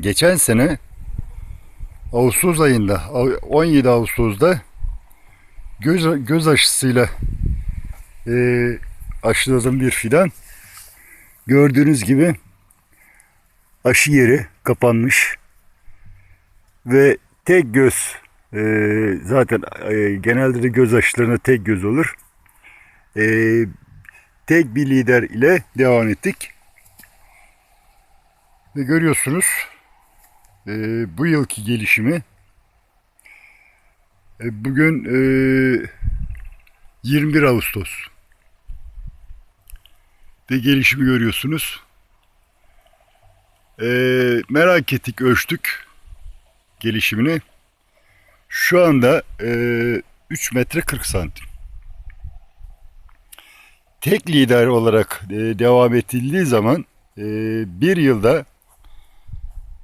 geçen sene Ağustos ayında 17 Ağustos'da göz, göz aşısıyla e, aşıladığım bir fidan. Gördüğünüz gibi aşı yeri kapanmış ve tek göz e, zaten e, genelde de göz aşılarına tek göz olur. E, tek bir lider ile devam ettik. Ve görüyorsunuz e, bu yılki gelişimi e, bugün e, 21 Ağustos ve gelişimi görüyorsunuz. E, merak ettik, ölçtük gelişimini. Şu anda e, 3 metre 40 santim. Tek lider olarak e, devam edildiği zaman e, bir yılda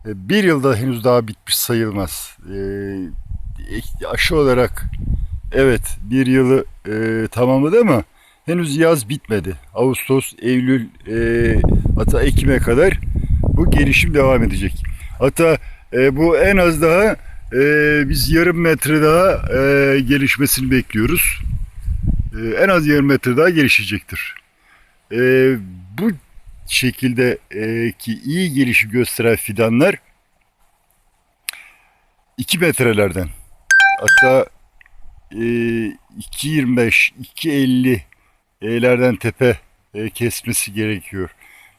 bir yılda henüz daha bitmiş sayılmaz. E, aşı olarak evet bir yılı e, tamamladı ama henüz yaz bitmedi. Ağustos, Eylül, e, hatta Ekim'e kadar bu gelişim devam edecek. Hatta e, bu en az daha e, biz yarım metre daha e, gelişmesini bekliyoruz. E, en az yarım metre daha gelişecektir. E, bu şekilde e, ki iyi gelişim gösteren fidanlar 2 metrelerden hatta e, 2.25 2.50 E'lerden tepe e, kesmesi gerekiyor.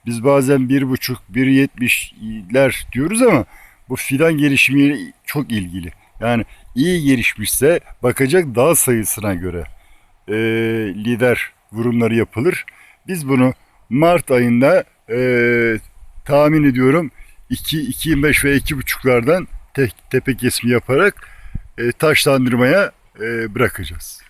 Biz bazen 1.5 1.70'ler diyoruz ama bu fidan gelişimi çok ilgili. Yani iyi gelişmişse bakacak dal sayısına göre e, lider vurumları yapılır. Biz bunu Mart ayında e, tahmin ediyorum 2, 2.25 ve 2.5'lardan te, tepe kesimi yaparak e, taşlandırmaya e, bırakacağız.